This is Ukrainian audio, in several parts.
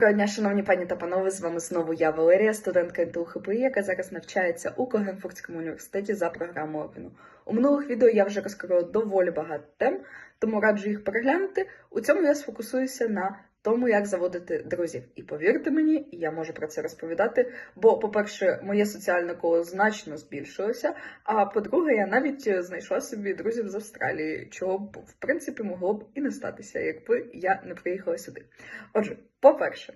Доброго дня, шановні пані та панове, з вами знову я, Валерія, студентка НТУ ХПІ, яка зараз навчається у Когенфуртському університеті за програмою обміну. У минулих відео я вже розкрила доволі багато тем, тому раджу їх переглянути. У цьому я сфокусуюся на тому, як заводити друзів. І повірте мені, я можу про це розповідати, бо, по-перше, моє соціальне коло значно збільшилося, а по-друге, я навіть е, знайшла собі друзів з Австралії, чого б, в принципі, могло б і не статися, якби я не приїхала сюди. Отже, по-перше,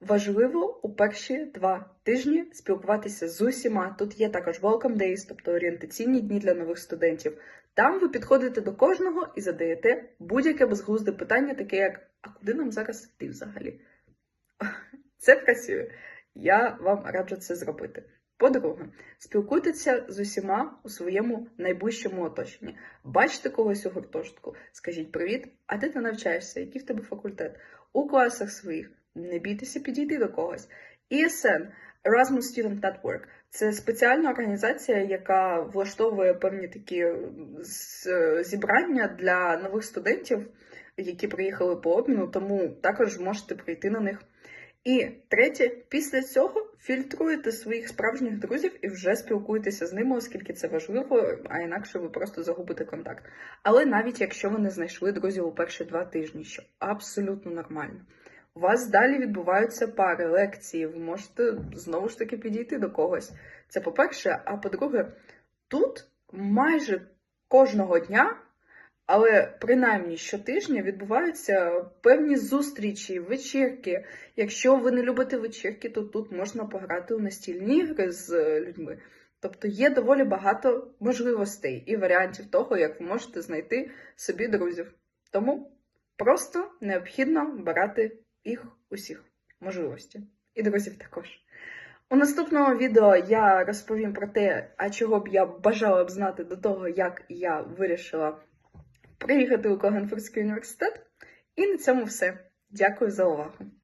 важливо у перші два тижні спілкуватися з усіма. Тут є також Welcome Days, тобто орієнтаційні дні для нових студентів. Там ви підходите до кожного і задаєте будь-яке безглузде питання, таке як А куди нам зараз йти взагалі? Це працює. Я вам раджу це зробити. По-друге, спілкуйтеся з усіма у своєму найближчому оточенні. Бачите когось у гуртожитку, скажіть привіт, а де ти навчаєшся? Який в тебе факультет? У класах своїх не бійтеся підійти до когось. ESN Erasmus Student Network це спеціальна організація, яка влаштовує певні такі зібрання для нових студентів, які приїхали по обміну, тому також можете прийти на них. І третє, після цього фільтруєте своїх справжніх друзів і вже спілкуєтеся з ними, оскільки це важливо, а інакше ви просто загубите контакт. Але навіть якщо ви не знайшли друзів у перші два тижні, що абсолютно нормально. У вас далі відбуваються пари, лекції, ви можете знову ж таки підійти до когось. Це по-перше, а по-друге, тут майже кожного дня але принаймні щотижня відбуваються певні зустрічі, вечірки. Якщо ви не любите вечірки, то тут можна пограти у настільні ігри з е, людьми. Тобто є доволі багато можливостей і варіантів того, як ви можете знайти собі друзів. Тому просто необхідно брати їх усіх можливості. І друзів також. У наступному відео я розповім про те, а чого б я бажала б знати до того, як я вирішила приїхати у Когенфуртський університет. І на цьому все. Дякую за увагу.